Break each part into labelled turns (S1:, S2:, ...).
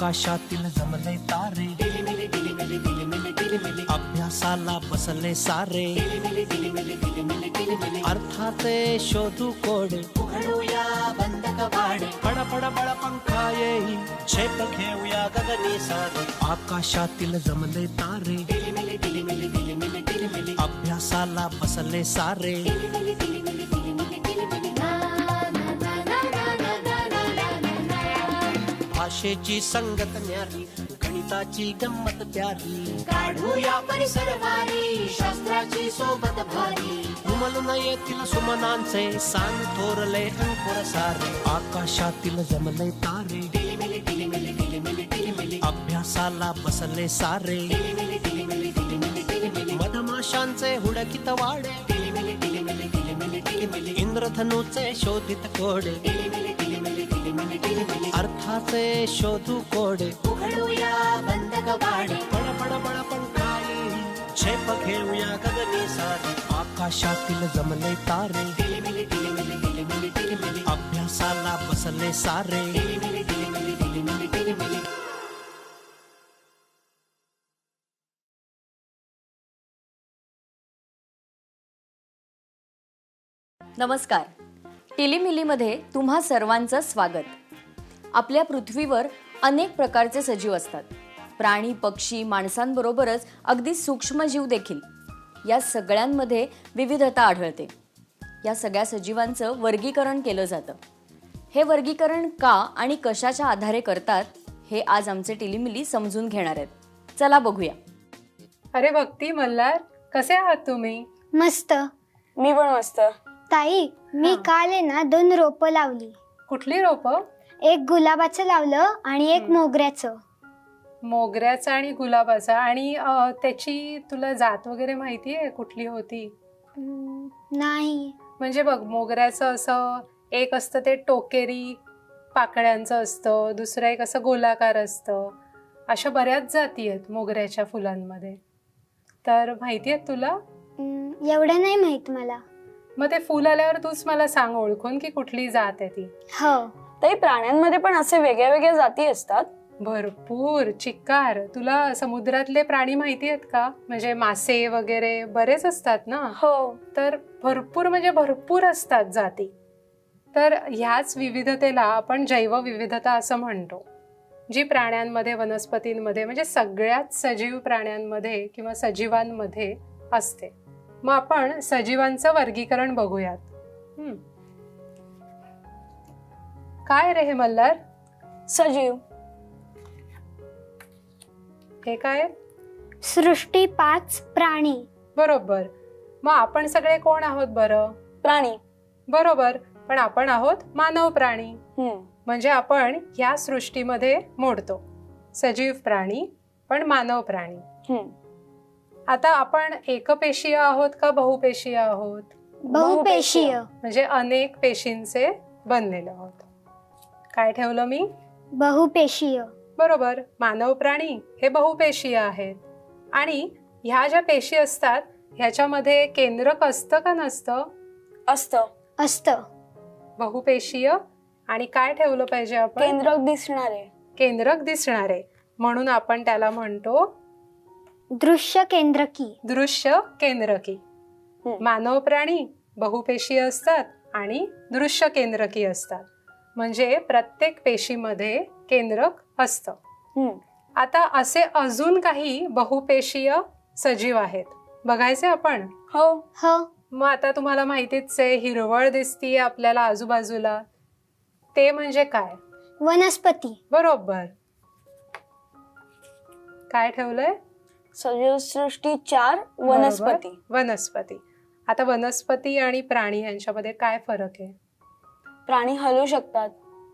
S1: आकाशातील जमले तारे अभ्यासाला बसले सारे. अर्थाचे शोधू कोड. उघडूया बंद कपाड पड पड पड पंखा येई. झेप घेऊया गगनी सारे. आकाशातील जमले तारे. अभ्यासाला बसले सारे. भाषेची संगत न्यारी. गणिताची गंमत प्यारी. काढूया परिसर भारी शास्त्राची सोबत भारी. उमलून येतील सुमनांचे सान थोरले अंकुर सारे. आकाशातील जमले तारे. अभ्यासाला बसले सारे. मधमाशांचे हुडकित वाडे. इंद्रधनुचे शोधित कोडे. अर्थाचे शोधू कोडे. उघडूया बंद कबाडे पड पड पड पंखाई झेप घेऊया गगनी सारे. आकाशातील जमले तारे. अभ्यासाला बसले सारे.
S2: नमस्कार. टिलीमिलीमध्ये तुम्हा सर्वांचं स्वागत. आपल्या पृथ्वीवर अनेक प्रकारचे सजीव असतात. प्राणी पक्षी माणसांबरोबरच अगदी सूक्ष्मजीव देखील. या सगळ्यांमध्ये विविधता आढळते. या सगळ्या सजीवांचं वर्गीकरण केलं जातं. हे वर्गीकरण का आणि कशाच्या आधारे करतात हे आज आमचे टिलीमिली समजून घेणार आहेत. चला बघूया.
S3: अरे भक्ती मल्हार कसे आहात तुम्ही?
S4: मस्त.
S5: मी पण मस्त.
S4: ताई मी
S3: हा.
S4: काल आहे ना दोन रोपं लावली.
S3: कुठली रोप?
S4: एक गुलाबाचं लावलं आणि एक
S3: हम्म.
S4: मोगऱ्याचं.
S3: मोगऱ्याचा आणि गुलाबाचा. आणि अं, त्याची तुला जात वगैरे माहिती आहे कुठली होती?
S4: हम्म, नाही.
S3: म्हणजे बघ मोगऱ्याचं असं एक असतं ते टोकेरी पाकळ्यांचं असतं दुसरं एक असं गोलाकार असतं. अशा बऱ्याच जाती आहेत मोगऱ्याच्या फुलांमध्ये. तर माहिती आहेत तुला?
S4: हम्म, एवढं नाही माहीत मला.
S3: मग ते फुल आल्यावर तूच मला सांग ओळखून की कुठली जात आहे ती.
S4: हो.
S5: ताई प्राण्यांमध्ये पण असे वेगळ्या वेगळ्या जाती असतात.
S3: भरपूर. चिक्कार. तुला समुद्रातले प्राणी माहिती आहेत का? म्हणजे मासे वगैरे बरेच असतात ना?
S5: हो.
S3: तर भरपूर म्हणजे भरपूर असतात जाती. तर ह्याच विविधतेला आपण जैवविविधता असं म्हणतो. जी प्राण्यांमध्ये वनस्पतींमध्ये म्हणजे सगळ्याच सजीव प्राण्यांमध्ये किंवा सजीवांमध्ये असते. मग आपण सजीवांचं वर्गीकरण बघूयात. हम्म. काय रे हे मल्हार?
S5: सजीव.
S3: हे काय?
S4: सृष्टी पाच प्राणी.
S3: बरोबर. मग आपण सगळे कोण आहोत बरं?
S5: प्राणी.
S3: बरोबर. पण आपण आहोत मानव प्राणी. म्हणजे आपण ह्या सृष्टीमध्ये मोडतो. सजीव प्राणी पण मानव प्राणी.
S5: हम्म.
S3: आता आपण एकपेशीय आहोत का बहुपेशीय आहोत?
S4: बहुपेशीय.
S3: म्हणजे अनेक पेशींचे बनलेलो आहोत. काय ठेवलं मी?
S4: बहुपेशीय.
S3: बरोबर. मानव प्राणी हे बहुपेशीय आहेत. आणि ह्या ज्या पेशी असतात ह्याच्यामध्ये केंद्रक असतं का नसतं?
S5: असत.
S4: असत.
S3: बहुपेशीय? आणि काय ठेवलं पाहिजे आपण?
S5: केंद्रक दिसणारे.
S3: केंद्रक दिसणारे. म्हणून आपण त्याला म्हणतो
S4: दृश्य केंद्रकी
S3: दृश्य केंद्रकी. मानव प्राणी बहुपेशीय असतात आणि दृश्य केंद्रकी असतात. म्हणजे प्रत्येक पेशीमध्ये केंद्रक असतं. आता असे अजून काही बहुपेशीय सजीव आहेत. बघायचे आपण?
S5: हो.
S4: हो.
S3: मग आता तुम्हाला माहितीच आहे हिरवळ दिसतीये आपल्याला आजूबाजूला. ते म्हणजे काय?
S4: वनस्पती.
S3: बरोबर. काय ठेवलंय?
S5: सजीव सृष्टी चार वनस्पती.
S3: वनस्पती. आता वनस्पती आणि प्राणी यांच्यामध्ये काय फरक आहे?
S5: प्राणी हलू शकतात.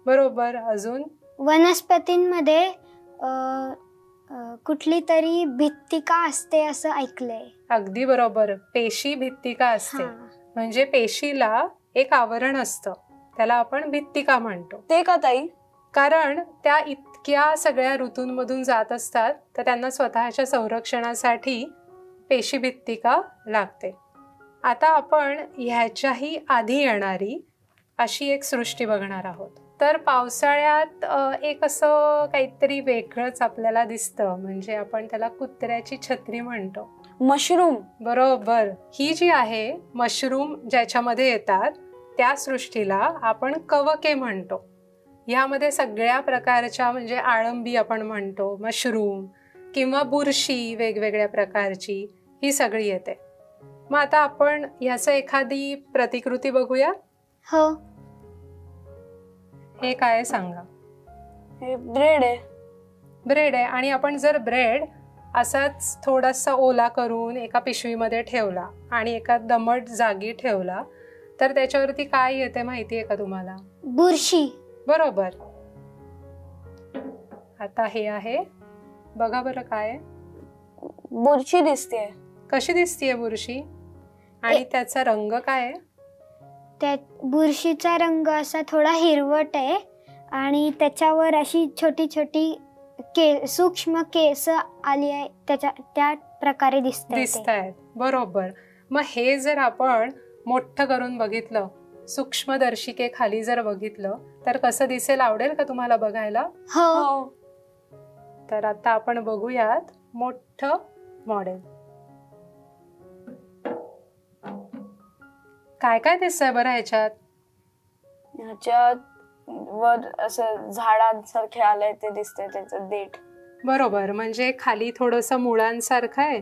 S3: बरोबर. अजून?
S4: वनस्पतींमध्ये अ, अ, कुठली तरी भित्तिका असते असं ऐकलंय.
S3: अगदी बरोबर. पेशी भित्तिका असते.
S4: हा.
S3: म्हणजे पेशीला एक आवरण असतं. त्याला आपण भित्तिका म्हणतो.
S5: ते का ताई?
S3: कारण त्या इतक्या इतक्या सगळ्या ऋतूंमधून जात असतात तर त्यांना स्वतःच्या संरक्षणासाठी पेशीभित्तिका लागते? आता आपण ह्याच्याही आधी येणारी अशी एक सृष्टी बघणार आहोत. तर पावसाळ्यात एक असं काहीतरी वेगळंच आपल्याला दिसतं म्हणजे आपण त्याला कुत्र्याची छत्री म्हणतो.
S5: मशरूम.
S3: बरोबर. ही जी आहे मशरूम ज्याच्यामध्ये येतात त्या सृष्टीला आपण कवके म्हणतो. ह्यामध्ये सगळ्या प्रकारच्या म्हणजे आळंबी आपण म्हणतो मशरूम किंवा बुरशी वेगवेगळ्या प्रकारची ही सगळी येते. मग आता आपण ह्याचं एखादी प्रतिकृती बघूया?
S4: हो.
S3: हे काय सांगा?
S5: हे ब्रेड आहे.
S3: ब्रेड आहे आणि आपण जर ब्रेड असाच थोडासा ओला करून एका पिशवीमध्ये ठेवला आणि एका दमट जागी ठेवला तर त्याच्यावरती काय येते माहिती आहे का तुम्हाला?
S4: बुरशी.
S3: बरोबर. आता हे आहे. बघा बरं काय.
S5: बुरशी दिसते
S3: कशी दिसतीये बुरशी? आणि त्याचा रंग काय आहे?
S4: त्यात बुरशीचा रंग असा थोडा हिरवट आहे. आणि त्याच्यावर अशी छोटी छोटी के सूक्ष्म केस आली आहे. त्याच्या त्या प्रकारे दिसत
S3: दिसत आहेत बरोबर. मग हे जर आपण मोठं करून बघितलं सूक्ष्मदर्शिके खाली जर बघितलं तर कसं दिसेल? आवडेल का तुम्हाला बघायला?
S4: हो.
S3: तर आता आपण बघूयात मोठं मॉडेल काय काय दिसतंय बरं ह्याच्यात?
S5: ह्याच्यात वर असं झाडांसारखे आलंय ते दिसतंय त्याचं देठ.
S3: बरोबर. म्हणजे खाली थोडंसं मुळांसारखं आहे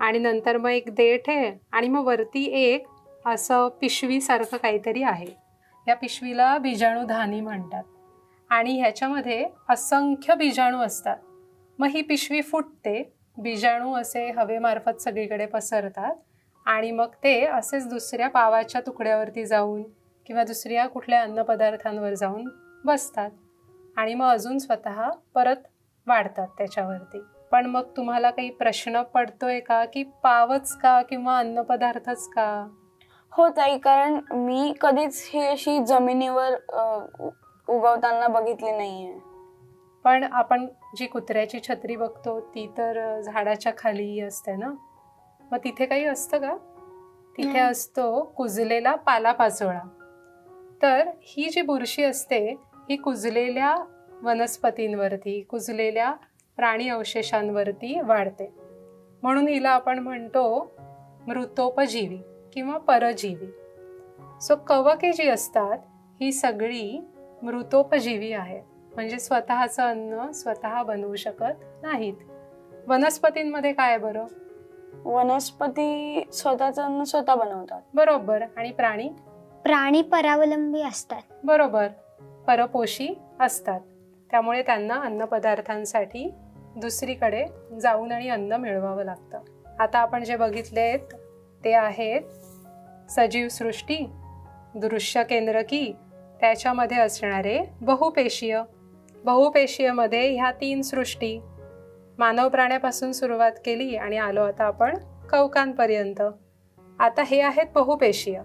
S3: आणि नंतर मग एक देठ आहे आणि मग वरती एक असं पिशवीसारखं काहीतरी आहे. या पिशवीला बीजाणूधानी म्हणतात. आणि ह्याच्यामध्ये असंख्य बीजाणू असतात. मग ही पिशवी फुटते बीजाणू असे हवेमार्फत सगळीकडे पसरतात आणि मग ते असेच दुसऱ्या पावाच्या तुकड्यावरती जाऊन किंवा दुसऱ्या कुठल्या अन्नपदार्थांवर जाऊन बसतात. आणि मग अजून स्वतः परत वाढतात त्याच्यावरती. पण मग तुम्हाला काही प्रश्न पडतोय का की पावच का किंवा अन्नपदार्थच का?
S5: हो ताई कारण मी कधीच ही अशी जमिनीवर अं, उ- उगवताना बघितली नाहीये.
S3: पण आपण जी कुत्र्याची छत्री बघतो ती तर अ, झाडाच्या खाली असते ना? मग तिथे काही असतं का? तिथे
S4: नाही.
S3: असतो कुजलेला पालापाचोळा. तर ही जी बुरशी असते ही कुजलेल्या वनस्पतींवरती कुजलेल्या प्राणी अवशेषांवरती वाढते. म्हणून हिला आपण म्हणतो मृतोपजीवी. किंवा परजीवी. सो कवके जी असतात ही सगळी मृतोपजीवी आहेत. म्हणजे स्वतःचं अन्न स्वतः बनवू शकत नाहीत. वनस्पतींमध्ये काय बरं?
S5: वनस्पती स्वतःचं अन्न स्वतः बनवतात.
S3: बरोबर. आणि प्राणी?
S4: प्राणी परावलंबी असतात.
S3: बरोबर. परपोषी असतात. त्यामुळे त्यांना अन्नपदार्थांसाठी दुसरीकडे जाऊन आणि अन्न मिळवावं लागतं. आता आपण जे बघितलेत ते आहेत सजीव सृष्टी दृश्य केंद्रकी त्याच्यामध्ये असणारे बहुपेशीय. बहुपेशीयमध्ये ह्या तीन सृष्टी. मानव प्राण्यापासून सुरुवात केली आणि आलो आता आपण कवकांपर्यंत आता हे आहेत बहुपेशीय.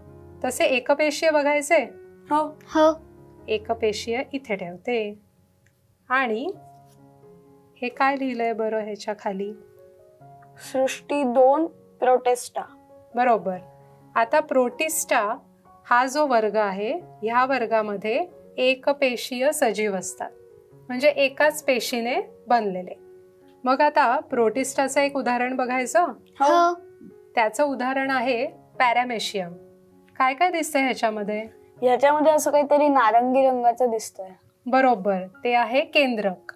S3: तसे एकपेशीय बघायचे?
S5: हो.
S4: हो.
S3: एकपेशीय इथे ठेवते. आणि हे काय लिहिलंय बरं ह्याच्या खाली?
S5: सृष्टी दोन प्रोटेस्टा.
S3: बरोबर. आता प्रोटिस्टा हा जो वर्ग आहे ह्या वर्गामध्ये एकपेशीय सजीव असतात. म्हणजे एकाच पेशीने बनलेले. मग आता प्रोटिस्टाचं एक उदाहरण बघायचं?
S4: हो.
S3: त्याचं उदाहरण आहे पॅरामेशियम. काय काय दिसतंय ह्याच्यामध्ये?
S5: ह्याच्यामध्ये असं काहीतरी नारंगी रंगाचं दिसतंय.
S3: बरोबर. ते आहे केंद्रक.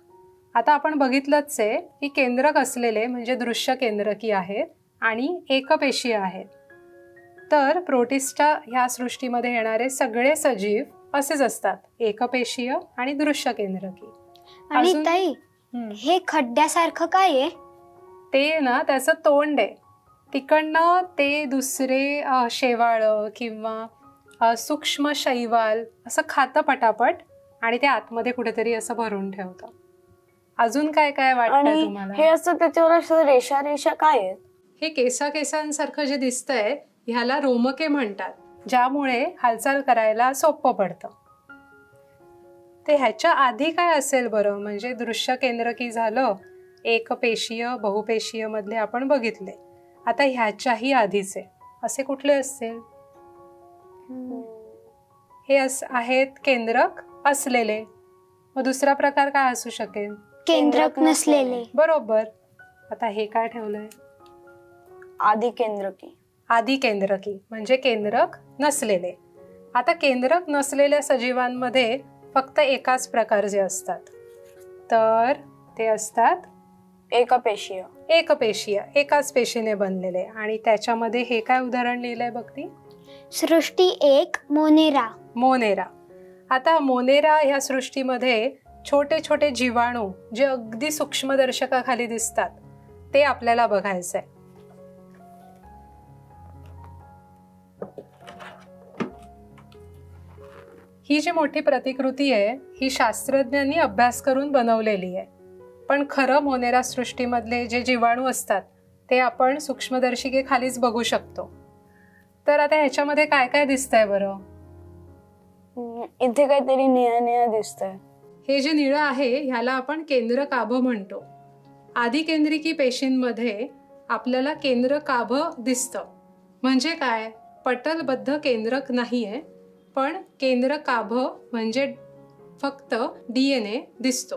S3: आता आपण बघितलंच आहे की केंद्रक असलेले म्हणजे दृश्य केंद्रकी आहेत आणि एकपेशीय आहेत. तर प्रोटिस्टा ह्या सृष्टीमध्ये येणारे सगळे सजीव असेच असतात. एकपेशीय आणि दृश्य केंद्रकी
S4: आणि ताई. हे खड्ड्यासारखं काय आहे?
S3: ते ना त्याचं तोंड आहे. तिकडनं ते दुसरे शेवाळं किंवा सूक्ष्म शैवाल असं खातं पटापट आणि ते आतमध्ये कुठेतरी असं भरून ठेवतं. अजून काय काय वाटतं
S5: आणि हे
S3: तुम्हाला
S5: असं त्याच्यावर असं रेषा रेषा काय आहेत?
S3: हे केसा केसांसारखं जे दिसतंय ह्याला रोमके म्हणतात ज्यामुळे हालचाल करायला सोपं पडतं. ते ह्याच्या आधी काय असेल बरं? म्हणजे दृश्य केंद्रकी झालं एकपेशीय बहुपेशीय मधले आपण बघितले. आता ह्याच्याही आधीचे. असे कुठले असतील? हे अस आहेत केंद्रक असलेले. मग दुसरा प्रकार काय असू शकेल?
S4: केंद्रक नसलेले.
S3: बरोबर. आता हे काय ठेवलंय?
S5: आधी केंद्रकी
S3: आधी केंद्रकी म्हणजे केंद्रक नसलेले. आता केंद्रक नसलेल्या सजीवांमध्ये फक्त एकाच प्रकारचे असतात. तर ते असतात
S5: एकपेशीय.
S3: एकपेशीय एकाच पेशीने बनलेले. आणि त्याच्यामध्ये हे काय उदाहरण लिहिलंय बघती
S4: सृष्टी एक मोनेरा.
S3: मोनेरा. आता मोनेरा ह्या सृष्टीमध्ये छोटे छोटे जीवाणू जे अगदी सूक्ष्मदर्शकाखाली दिसतात ते आपल्याला बघायचं आहे ही जी मोठी प्रतिकृती आहे ही शास्त्रज्ञांनी अभ्यास करून बनवलेली आहे. पण खरं मोनेरा सृष्टीमधले जे जीवाणू असतात ते आपण सूक्ष्मदर्शिकेखालीच बघू शकतो. तर आता ह्याच्यामध्ये काय काय दिसतंय बरं?
S5: इथे काहीतरी निळा निळा दिसतंय.
S3: हे जे निळं आहे ह्याला आपण केंद्र काभ म्हणतो. आधी केंद्रिकी पेशींमध्ये आपल्याला केंद्र काभ दिसतं. म्हणजे काय? पटलबद्ध केंद्रक नाहीये. पण केंद्र काभ म्हणजे फक्त डी एन ए दिसतो.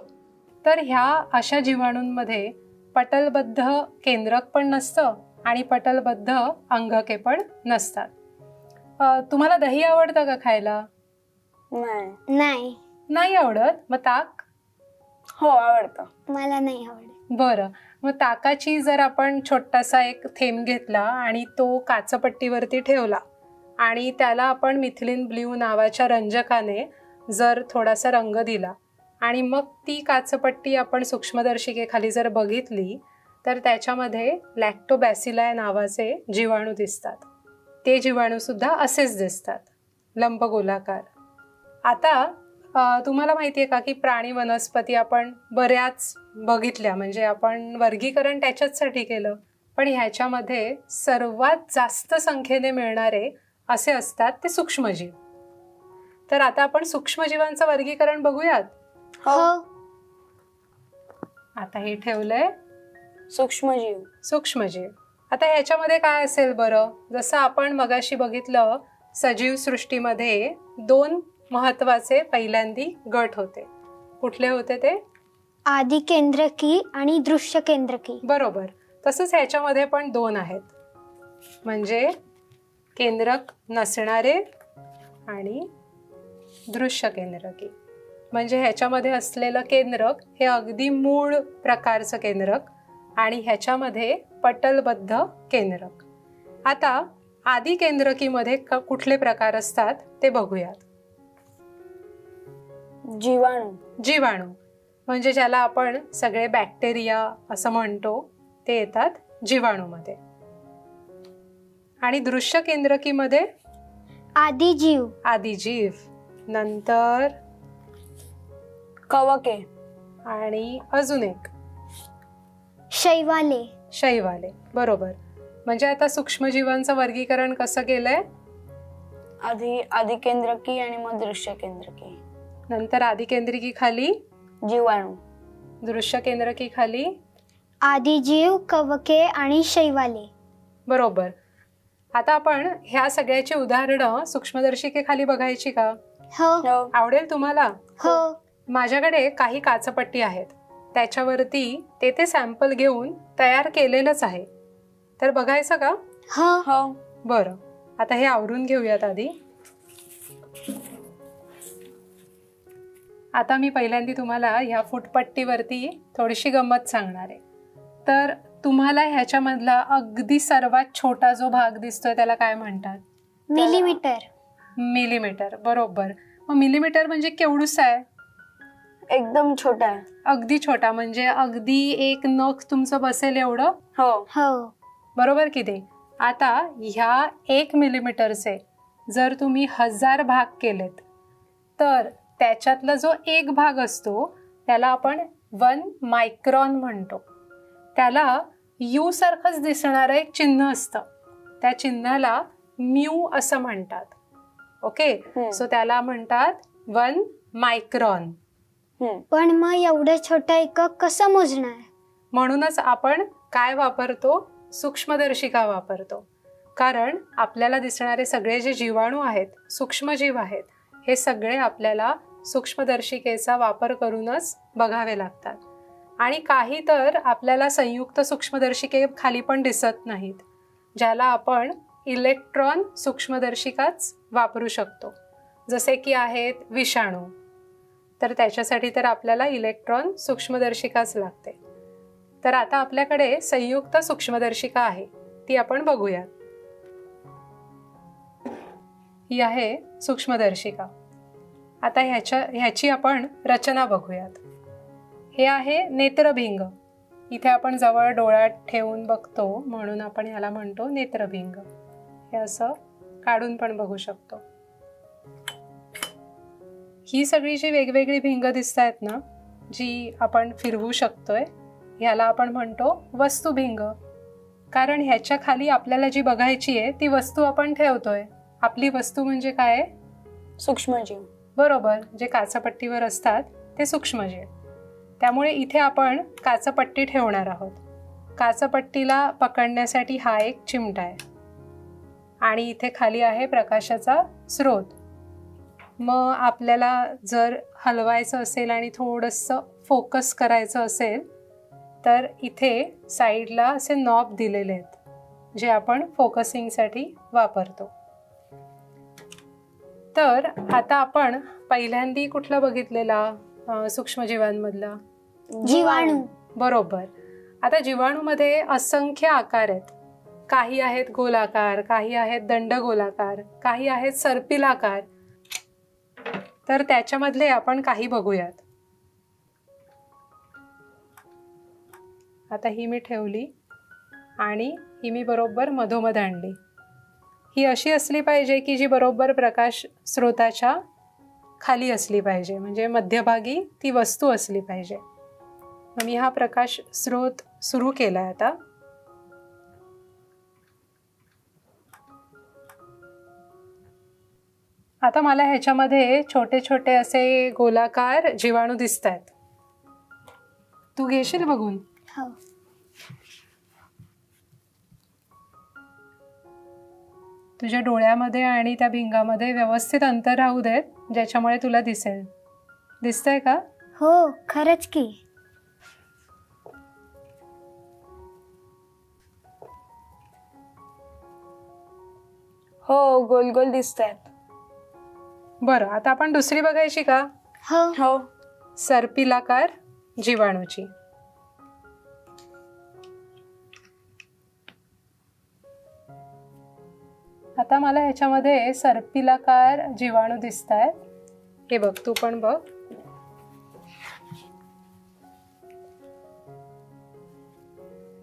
S3: तर ह्या अशा जीवाणूंमध्ये पटलबद्ध केंद्रक पण नसतं आणि पटलबद्ध अंगके पण नसतात. तुम्हाला दही आवडतं का खायला?
S5: नाही.
S4: नाही.
S3: नाही आवडत? मग ताक?
S5: हो आवडतं.
S4: मला नाही आवडत.
S3: बरं. मग ताकाची जर आपण छोटासा एक थेंब घेतला आणि तो काचपट्टीवरती ठेवला आणि त्याला आपण मिथिलिन ब्ल्यू नावाच्या रंजकाने जर थोडासा रंग दिला आणि मग ती काचपट्टी आपण सूक्ष्मदर्शिकेखाली जर बघितली तर त्याच्यामध्ये लॅक्टोबॅसिलाय नावाचे जीवाणू दिसतात. ते जीवाणूसुद्धा असेच दिसतात. लंबगोलाकार आता तुम्हाला माहिती आहे का की प्राणी वनस्पती आपण बऱ्याच बघितल्या म्हणजे आपण वर्गीकरण त्याच्याचसाठी केलं पण ह्याच्यामध्ये सर्वात जास्त संख्येने मिळणारे असे असतात ते सूक्ष्मजीव. तर आता आपण सूक्ष्मजीवांचं वर्गीकरण बघूयात.
S4: हो.
S3: आता हे ठेवलंय.
S5: सूक्ष्मजीव.
S3: सूक्ष्मजीव. आता ह्याच्यामध्ये काय असेल बरं? जसं आपण मगाशी बघितलं सजीव सृष्टीमध्ये दोन महत्त्वाचे पहिल्यांदी गट होते. कुठले होते ते?
S4: आदी केंद्रकी आणि दृश्य केंद्रकी
S3: बरोबर. तसंच ह्याच्यामध्ये पण दोन आहेत. म्हणजे केंद्रक नसणारे आणि दृश्य केंद्रकी. म्हणजे ह्याच्यामध्ये असलेलं केंद्रक हे अगदी मूळ प्रकारचं केंद्रक आणि ह्याच्यामध्ये पटलबद्ध केंद्रक. आता आदी केंद्रकीमध्ये क- कुठले प्रकार असतात ते बघूयात.
S5: जीवाणू.
S3: जीवाणू. म्हणजे ज्याला आपण सगळे बॅक्टेरिया असं म्हणतो ते येतात जीवाणूमध्ये. आणि दृश्य केंद्रकीमध्ये?
S4: आदी जीव
S3: आदिजीव. नंतर?
S5: कवके.
S3: आणि अजून एक.
S4: शैवाले.
S3: शैवाले. बरोबर. म्हणजे आता सूक्ष्मजीवांचं वर्गीकरण कसं केलंय?
S5: आधी आधी केंद्रकी आणि मग दृश्य केंद्रकी
S3: नंतर आदी केंद्रिकी खाली?
S5: जीवाणू.
S3: दृश्य केंद्रकी खाली?
S4: आदी जीव कवके आणि शैवाले.
S3: बरोबर. आता आपण ह्या सगळ्याची उदाहरणं सूक्ष्मदर्शिकेखाली बघायची का?
S4: हो.
S5: हो.
S3: आवडेल तुम्हाला?
S4: हो.
S3: माझ्याकडे काही काचपट्टी आहेत. त्याच्यावरती ते ते सॅम्पल घेऊन तयार केलेलंच आहे. तर बघायचं का?
S4: हो.
S5: हो.
S3: बरं. आता हे आवरून घेऊयात आधी. आता मी पहिल्यांदा तुम्हाला ह्या फुटपट्टीवरती थोडीशी गंमत सांगणार आहे. तर तुम्हाला ह्याच्यामधला अगदी सर्वात छोटा जो भाग दिसतोय त्याला काय म्हणतात?
S4: मिलीमीटर.
S3: मिलीमीटर बरोबर. मग मिलीमीटर म्हणजे केवढूस आहे?
S5: एकदम छोटा आहे.
S3: अगदी छोटा म्हणजे अगदी एक नख तुमचं बसेल एवढं?
S5: हो.
S4: हो.
S3: बरोबर की ते आता ह्या एक मिलीमीटरचे जर तुम्ही हजार भाग केलेत तर त्याच्यातला जो एक भाग असतो त्याला आपण वन मायक्रॉन म्हणतो. त्याला यू सारखंच दिसणारं एक चिन्ह असतं. त्या चिन्हाला म्यू असं म्हणतात. ओके. सो त्याला म्हणतात वन मायक्रॉन.
S4: पण मग एवढं छोटं एकक कसं मोजणार?
S3: म्हणूनच आपण काय वापरतो? सूक्ष्मदर्शिका वापरतो. कारण आपल्याला दिसणारे सगळे जे जीवाणू आहेत सूक्ष्मजीव आहेत हे सगळे आपल्याला सूक्ष्मदर्शिकेचा वापर करूनच बघावे लागतात. आणि काही तर आपल्याला संयुक्त सूक्ष्मदर्शिके खाली पण दिसत नाहीत ज्याला आपण इलेक्ट्रॉन सूक्ष्मदर्शिकाच वापरू शकतो जसे की आहेत विषाणू. तर त्याच्यासाठी तर आपल्याला इलेक्ट्रॉन सूक्ष्मदर्शिकाच लागते. तर आता आपल्याकडे संयुक्त सूक्ष्मदर्शिका आहे ती आपण बघूयात. ही आहे सूक्ष्मदर्शिका. आता ह्याच्या ह्याची आपण रचना बघूयात. हे आहे नेत्रभिंग. इथे आपण जवळ डोळ्यात ठेवून बघतो म्हणून आपण ह्याला म्हणतो नेत्रभिंग. हे असं काढून पण बघू शकतो. ही सगळी जी वेगवेगळी भिंग दिसत आहेत ना जी आपण फिरवू शकतोय ह्याला आपण म्हणतो वस्तुभिंग. कारण ह्याच्या खाली आपल्याला जी बघायची आहे ती वस्तू आपण ठेवतोय. आपली वस्तू म्हणजे काय?
S5: सूक्ष्मजीव.
S3: बरोबर. जे काचापट्टीवर असतात ते सूक्ष्मजीव. त्यामुळे इथे आपण काचपट्टी ठेवणार आहोत. काचपट्टीला पकडण्यासाठी हा एक चिमटा आहे. आणि इथे खाली आहे प्रकाशाचा स्रोत. मग आपल्याला जर हलवायचं असेल आणि थोडंसं फोकस करायचं असेल तर इथे साईडला असे नॉब दिलेले आहेत जे आपण फोकसिंगसाठी वापरतो. तर आता आपण पहिल्यांदी कुठला बघितलेला? सूक्ष्मजीवांमधला.
S4: जीवाणू.
S3: बरोबर. आता जीवाणूमध्ये असंख्य आकार आहेत. काही आहेत गोलाकार काही आहेत दंडगोलाकार काही आहेत सर्पिलाकार. तर त्याच्यामधले आपण काही बघूयात. आता ही मी ठेवली आणि ही मी बरोबर मधोमध आणली. ही अशी असली पाहिजे की जी बरोबर प्रकाश स्रोताच्या खाली असली पाहिजे. म्हणजे मध्यभागी ती वस्तू असली पाहिजे. मग मी हा प्रकाश स्रोत सुरू केला आहे आता. आता मला ह्याच्यामध्ये छोटे छोटे असे गोलाकार जीवाणू दिसत आहेत तू घेशील बघून?
S4: हो.
S3: तुझ्या डोळ्यामध्ये आणि त्या भिंगामध्ये व्यवस्थित अंतर राहू देत ज्याच्यामुळे तुला दिसेल. दिसतंय का?
S4: हो खरंच की.
S5: हो गोल गोल दिसत आहेत
S3: बरं आता आपण दुसरी बघायची का?
S4: हो.
S5: हो.
S3: सर्पिलाकार जीवाणूची. आता मला ह्याच्यामध्ये सर्पिलाकार जीवाणू दिसत आहेत हे बघ तू पण बघ.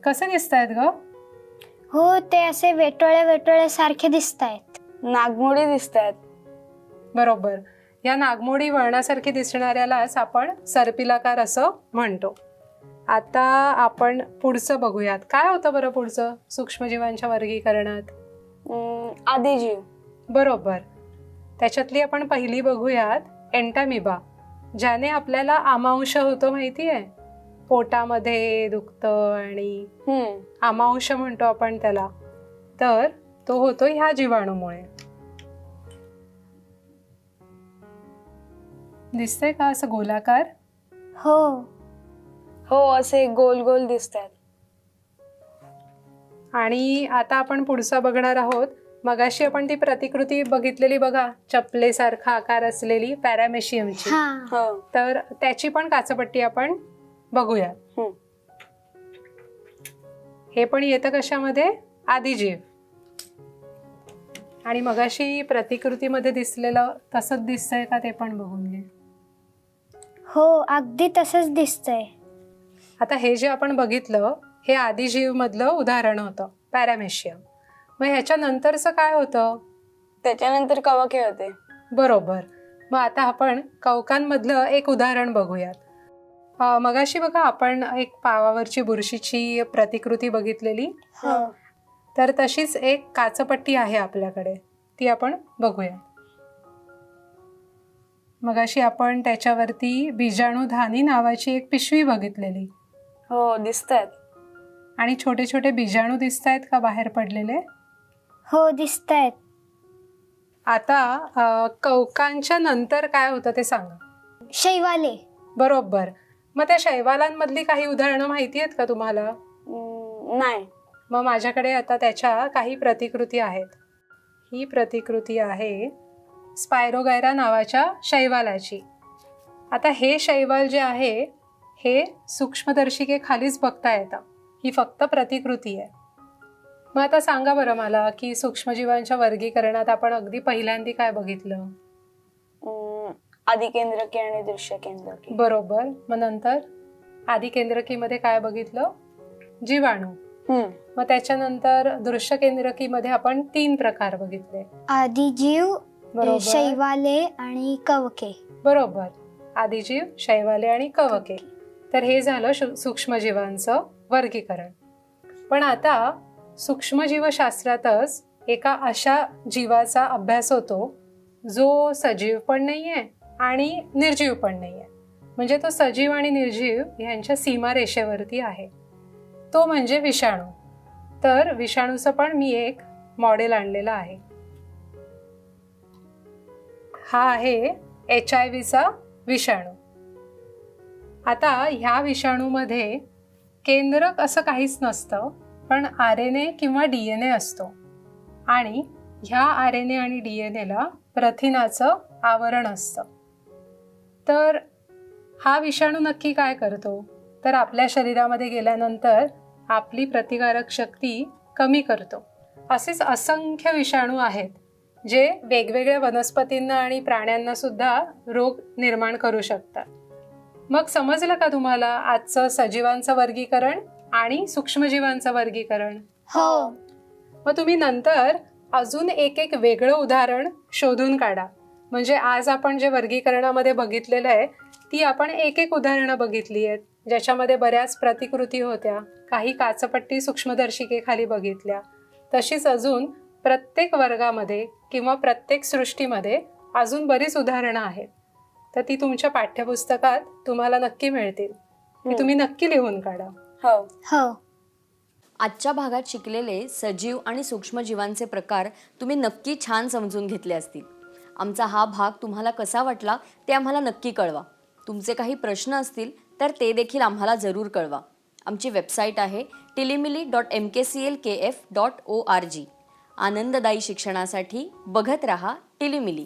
S3: कसे दिसत आहेत ग?
S4: हो ते असे वेटोळे वेटोळे सारखे दिसत आहेत
S5: नागमोडी दिसत आहेत
S3: बरोबर. या नागमोडी वळणासारखी दिसणाऱ्यालाच आपण सर्पिलाकार असं म्हणतो. आता आपण पुढचं बघूयात. काय होतं बरं पुढचं? सूक्ष्मजीवांच्या वर्गीकरणात?
S5: आदिजीव
S3: बरोबर. त्याच्यातली आपण पहिली बघूयात एंटामिबा ज्याने आपल्याला आमांश होतो माहिती आहे पोटामध्ये दुखतं आणि आमांश म्हणतो आपण त्याला. तर तो होतो ह्या जीवाणूमुळे. दिसतंय का असं गोलाकार?
S4: हो.
S5: हो असे गोल गोल दिसत आहेत
S3: आणि आता आपण पुढचा बघणार आहोत. मगाशी आपण ती प्रतिकृती बघितलेली बघा चपलेसारखा आकार असलेली पॅरामेशियमची.
S4: हा.
S3: तर त्याची पण काचपट्टी आपण बघूया.
S5: हम्म.
S3: हे पण येतं कशामध्ये? आदिजीव. आणि मगाशी प्रतिकृतीमध्ये दिसलेलं तसंच दिसतंय का ते पण बघून घे.
S4: हो अगदी तसंच दिसतंय.
S3: आता हे जे आपण बघितलं हे आदिजीव मधलं उदाहरण होतं पॅरामेशियम. मग ह्याच्या नंतरचं काय होतं?
S5: त्याच्यानंतर कवके होते?
S3: बरोबर. मग आता आपण कवकांमधलं एक उदाहरण बघूयात. मगाशी बघा आपण एक पावावरची बुरशीची प्रतिकृती बघितलेली?
S5: हो.
S3: तर तशीच एक काचपट्टी आहे आपल्याकडे. ती आपण बघूया मगाशी आपण त्याच्यावरती बीजाणूधानी नावाची एक पिशवी बघितलेली.
S5: हो दिसत आहेत
S3: आणि छोटे छोटे बीजाणू दिसत आहेत का बाहेर पडलेले?
S4: हो दिसत आहेत
S3: आता कवकांच्या नंतर काय होतं ते सांगा.
S4: शैवाले.
S3: बरोबर. मग त्या शैवालांमधली काही उदाहरणं माहिती आहेत का तुम्हाला?
S5: नाही.
S3: मग माझ्याकडे आता त्याच्या काही प्रतिकृती आहेत. ही प्रतिकृती आहे स्पायरोगायरा नावाच्या शैवालाची. आता हे शैवाल जे आहे हे सूक्ष्मदर्शिकेखालीच बघता येतं. ही फक्त प्रतिकृती आहे. मग आता सांगा बरं मला की सूक्ष्मजीवांच्या वर्गीकरणात आपण अगदी पहिल्यांदी काय बघितलं?
S5: आधी केंद्रकी आणि दृश्य केंद्रकी
S3: बरोबर. मग नंतर? आधी केंद्रकीमध्ये काय बघितलं? जीवाणू. मग त्याच्यानंतर दृश्य केंद्रकीमध्ये आपण तीन प्रकार बघितले.
S4: आदिजीव
S3: बरोबर.
S4: शैवाले आणि कवके.
S3: बरोबर. आदिजीव शैवाले आणि कवके. तर हे झालं सूक्ष्मजीवांचं वर्गीकरण. पण आता सूक्ष्मजीवशास्त्रातच एका अशा जीवाचा अभ्यास होतो जो सजीव पण नाही आहे आणि निर्जीव पण नाही आहे म्हणजे तो सजीव आणि निर्जीव यांच्या सीमारेषेवरती आहे. तो म्हणजे विषाणू. तर विषाणूचं पण मी एक मॉडेल आणलेलं आहे. हा आहे एच आय व्हीचा विषाणू. आता ह्या विषाणूमध्ये केंद्रक असं काहीच नसतं पण आर एन ए किंवा डी एन ए असतो. आणि ह्या आर एन ए आणि डी एन एला प्रथिनाचं आवरण असतं. तर हा विषाणू नक्की काय करतो? तर आपल्या शरीरामध्ये गेल्यानंतर आपली प्रतिकारक शक्ती कमी करतो. असेच असंख्य विषाणू आहेत जे वेगवेगळ्या वनस्पतींना आणि प्राण्यांना सुद्धा रोग निर्माण करू शकतात. मग समजलं का तुम्हाला आजचं सजीवांचं वर्गीकरण आणि सूक्ष्मजीवांचं वर्गीकरण?
S4: हो.
S3: मग तुम्ही नंतर अजून एक एक वेगळं उदाहरण शोधून काढा. म्हणजे आज आपण जे वर्गीकरणामध्ये बघितलेलं आहे ती आपण एक एक उदाहरणं बघितली आहेत ज्याच्यामध्ये बऱ्याच प्रतिकृती होत्या. काही काचपट्टी सूक्ष्मदर्शिकेखाली बघितल्या. तशीच अजून प्रत्येक वर्गामध्ये किंवा प्रत्येक सृष्टीमध्ये अजून बरीच उदाहरणं आहेत. तर ती तुमच्या पाठ्यपुस्तकात तुम्हाला नक्की मिळतील. ती तुम्ही नक्की लिहून काढा.
S5: हो.
S4: हो.
S2: आजच्या भागात शिकलेले सजीव आणि सूक्ष्मजीवांचे प्रकार तुम्ही नक्की छान समजून घेतले असतील. आमचा हा भाग तुम्हाला कसा वाटला ते आम्हाला नक्की कळवा. तुमचे काही प्रश्न असतील तर ते देखील आम्हाला जरूर कळवा. आमची वेबसाईट आहे Tilimili dot M K C L K F dot O R G आनंददायी शिक्षणासाठी बघत रहा टिलिमिली.